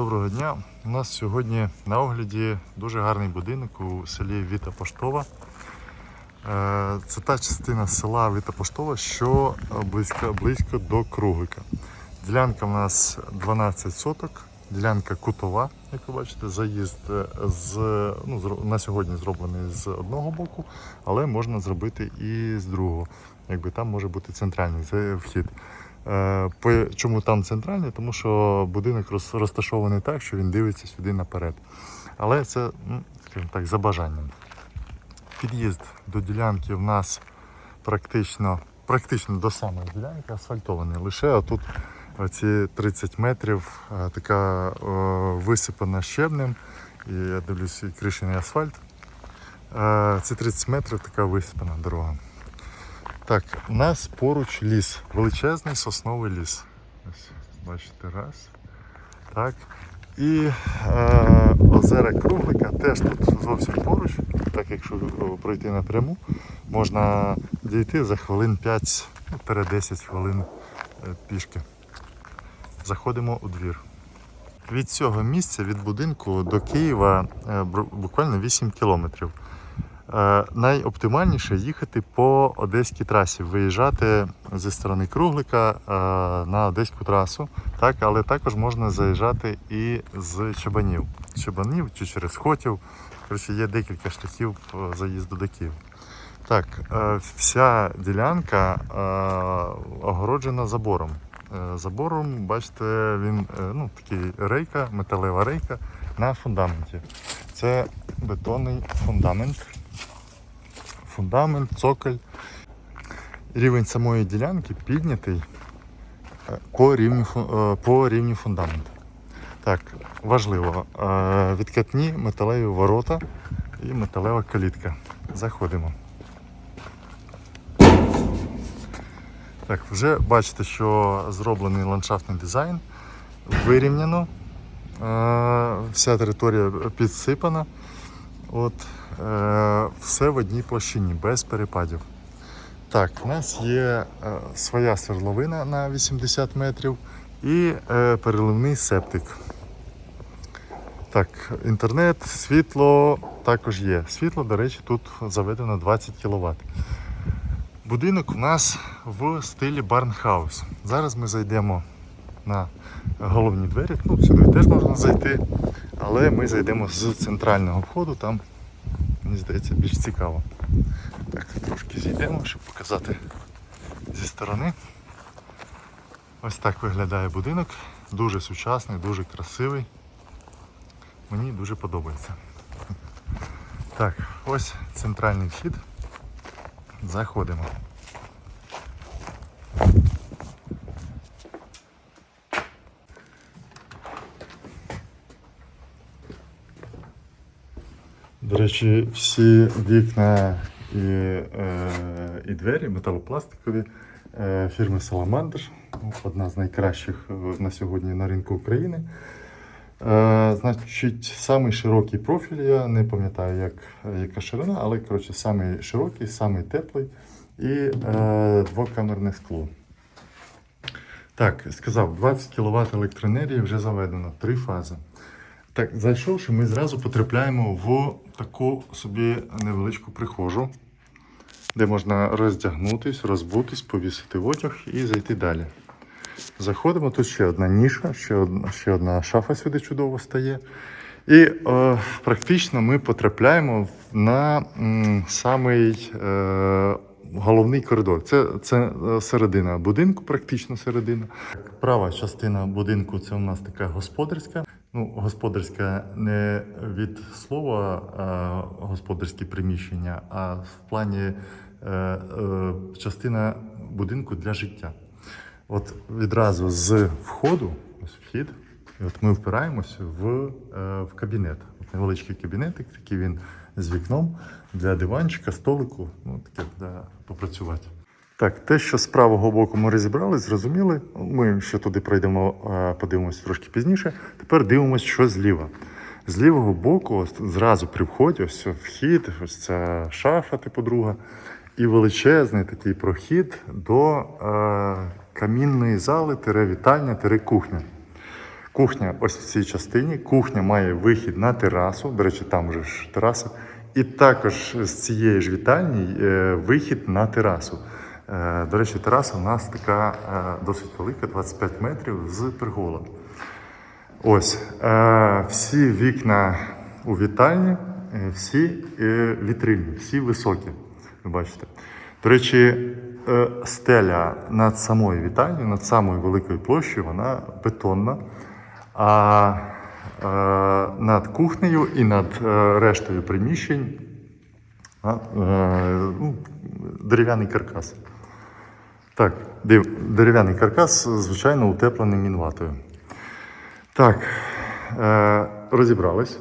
доброго дня. У нас сьогодні на огляді дуже гарний будинок у селі Віта Поштова. Е, Це та частина села Віта Поштова, що близько, близько до Круглика. Ділянка в нас 12 соток, ділянка кутова, як ви бачите, заїзд е, з, ну, на сьогодні зроблений з одного боку, але можна зробити і з другого. Якби там може бути центральний вхід. Е, Чому там центральний? Тому що будинок розташований так, що він дивиться сюди наперед. Але це, ну, так, за бажанням. Під'їзд до ділянки в нас практично, практично до самої ділянки асфальтований. Лише отут ці 30 метрів е, така е, висипана щебнем, і я дивлюсь, і кришений асфальт. Е, Ці 30 метрів така висипана дорога. Так, у нас поруч ліс, величезний сосновий ліс. Ось, бачите, раз. Так. І е, озера Круглика теж тут зовсім поруч. Так, якщо пройти напряму, можна дійти за хвилин 5-10 хвилин е, пішки. Заходимо у двір. Від цього місця, від будинку до Києва е, буквально 8 кілометрів. Е, Найоптимальніше їхати по одеській трасі, виїжджати зі сторони Круглика е, на одеську трасу, так, але також можна заїжджати і з Чабанів. З Чабанів чи через Хотів. Коротше, є декілька шляхів е, заїзду до Києва. Так, вся ділянка огороджена забором. Забором, бачите, він ну, такий рейка, металева рейка на фундаменті. Це бетонний фундамент фундамент, цоколь. Рівень самої ділянки піднятий е, по рівню, е, по рівню фундаменту. Так, важливо. е, Відкатні металеві ворота і металева калітка. Заходимо. Так, вже бачите, що зроблений ландшафтний дизайн, вирівняно. Вся територія підсипана. От, е, все в одній площині, без перепадів. Так, у нас є е, своя свердловина на 80 метрів і е, переливний септик. Так, інтернет, світло також є. Світло, до речі, тут заведено 20 кВт. Будинок у нас в стилі барнхаус. Зараз ми зайдемо на головні двері. Ну, сюди теж можна зайти, але ми зайдемо з центрального входу, там, мені здається, більш цікаво. Так, трошки зійдемо, щоб показати зі сторони. Ось так виглядає будинок. Дуже сучасний, дуже красивий. Мені дуже подобається. Так, ось центральний вхід. Заходимо. До речі, всі вікна і, е, і двері металопластикові е, фірми Salamander, одна з найкращих е, на сьогодні на ринку України. Е, значить, самий широкий профіль, я не пам'ятаю, як, яка ширина, але коротше, самий широкий, самий теплий і е, двокамерне скло. Так, сказав, 20 кВт електроенергії вже заведено, три фази. Так, зайшовши, ми зразу потрапляємо в таку собі невеличку прихожу, де можна роздягнутись, розбутись, повісити одяг і зайти далі. Заходимо, тут ще одна ніша, ще одна, ще одна шафа сюди чудово стає. І е, практично ми потрапляємо на м, самий е, головний коридор. Це, це е, середина будинку, практично середина. Права частина будинку це у нас така господарська. Ну, господарська не від слова е, господарські приміщення, а в плані е, е, частина будинку для життя. От відразу з входу, ось вхід, і от ми впираємося в, е, в кабінет. От невеличкий кабінетик, такий він з вікном для диванчика, столику, ну таке для попрацювати. Так, те, що з правого боку ми розібрали, зрозуміли. Ми ще туди пройдемо, подивимося трошки пізніше. Тепер дивимося, що зліва. З лівого боку, зразу при вході, ось вхід, ось ця шафа, типу друга, і величезний такий прохід до е, камінної зали, тире вітальня, тире кухня. Кухня ось в цій частині. Кухня має вихід на терасу. До речі, там вже ж тераса. І також з цієї ж вітальні е, вихід на терасу. Е, До речі, тераса у нас така е, досить велика, 25 метрів з перголом. Ось е, всі вікна у вітальні, всі вітрильні, всі високі. Ви бачите. До речі, стеля над самою вітальнею, над самою великою площею, вона бетонна. А над кухнею і над рештою приміщень ну, дерев'яний каркас. Так, дерев'яний каркас, звичайно, утеплений мінватою. Так, е, розібрались.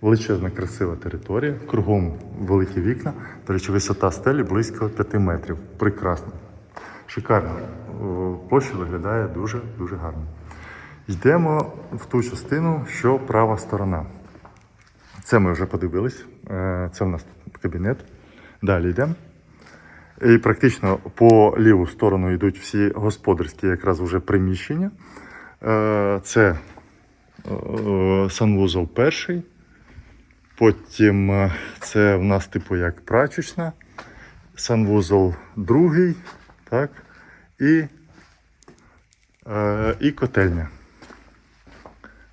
Величезна красива територія, кругом великі вікна. До речі, висота стелі близько 5 метрів. Прекрасно. Шикарно. Площа виглядає дуже дуже гарно. Йдемо в ту частину, що права сторона. Це ми вже подивились. Е, Це в нас кабінет. Далі йдемо. І практично по ліву сторону йдуть всі господарські якраз вже приміщення. Е, Це е, санвузол перший. Потім е, це в нас типу як прачечна, санвузол другий, так, і, і котельня.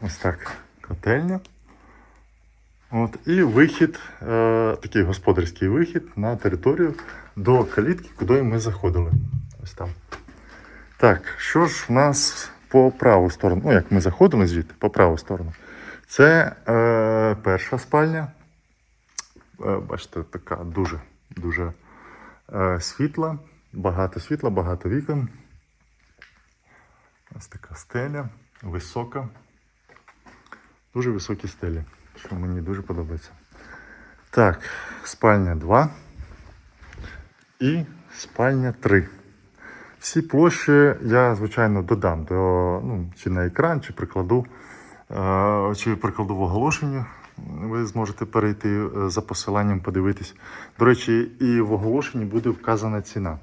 Ось так. Котельня. От, і вихід, е, такий господарський вихід на територію до калітки, куди ми заходили. Ось там. Так, що ж в нас по праву сторону? Ну, як ми заходили звідти, по праву сторону. Це е, перша спальня. Е, бачите, така дуже, дуже е, світла, багато світла, багато вікон. Ось така стеля, висока. Дуже високі стелі, що мені дуже подобається. Так, спальня 2 і спальня 3. Всі площі я, звичайно, додам до, ну, чи на екран, чи прикладу, е, чи прикладу в оголошенні. Ви зможете перейти е, за посиланням, подивитись. До речі, і в оголошенні буде вказана ціна.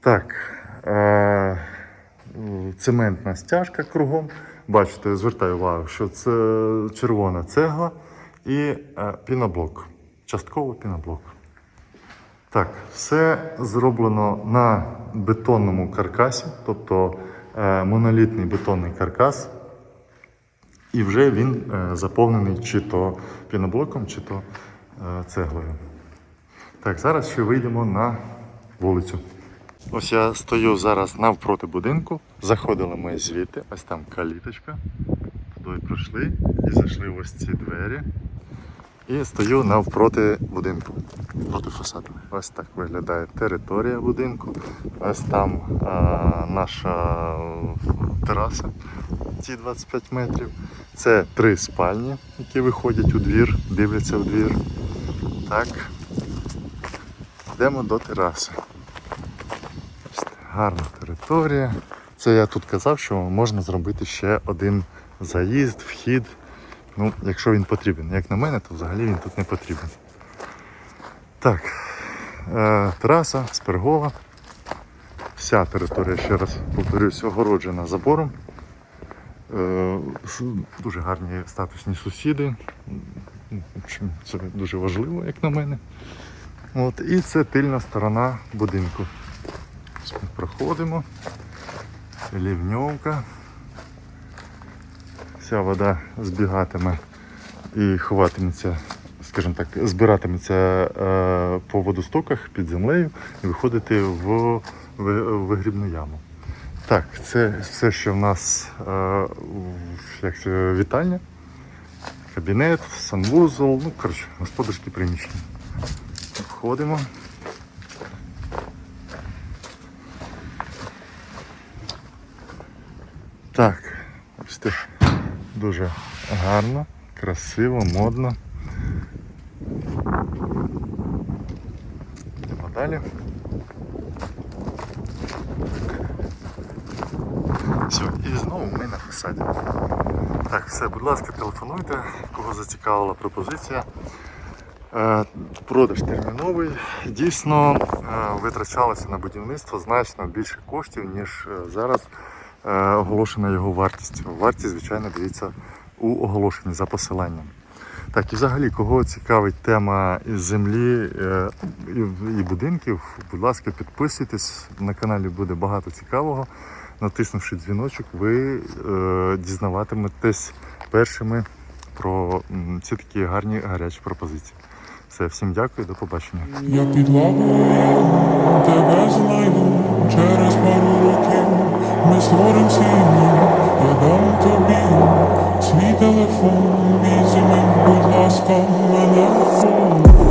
Так, е, цементна стяжка кругом. Бачите, звертаю увагу, що це червона цегла і е, піноблок. Частково піноблок. Так, все зроблено на бетонному каркасі, тобто е, монолітний бетонний каркас, і вже він е, заповнений чи то піноблоком, чи то цеглою. Так, зараз ще вийдемо на вулицю. Ось я стою зараз навпроти будинку. Заходили ми звідти, ось там каліточка. Туди пройшли і зайшли в ось ці двері. І стою навпроти будинку, проти фасаду. Ось так виглядає територія будинку. Ось там а, наша тераса, ці 25 метрів. Це три спальні, які виходять у двір, дивляться в двір. Так. Йдемо до тераси. Гарна територія. Це я тут казав, що можна зробити ще один заїзд, вхід. Ну, якщо він потрібен. Як на мене, то взагалі він тут не потрібен. Так, е, тераса з пергола. Вся територія, ще раз повторюсь, огороджена забором. Е, дуже гарні статусні сусіди. Це дуже важливо, як на мене. От, і це тильна сторона будинку. Проходимо. Лівньовка. Вся вода збігатиме і ховатиметься, скажімо так, збиратиметься е, по водостоках під землею і виходити в вигрібну яму. Так, це все, що в нас е, як це, кабінет, санвузол, ну, коротше, господарські приміщення. Входимо. Так, це дуже гарно, красиво, модно. Йдемо далі. Все, і знову ми на фасаді. Так, все, будь ласка, телефонуйте, кого зацікавила пропозиція. Е, Продаж терміновий. Дійсно, е, витрачалося на будівництво значно більше коштів, ніж е, зараз оголошена його вартість. Вартість, звичайно, дивіться у оголошенні за посиланням. Так, і взагалі, кого цікавить тема землі е, і, і будинків, будь ласка, підписуйтесь. На каналі буде багато цікавого. Натиснувши дзвіночок, ви е, дізнаватиметесь першими про ці такі гарні гарячі пропозиції. Все, всім дякую, до побачення. Я під лавою тебе знайду через пару років. Ми створим сім'ю, я дам тобі свій телефон, візьми, будь ласка, мене.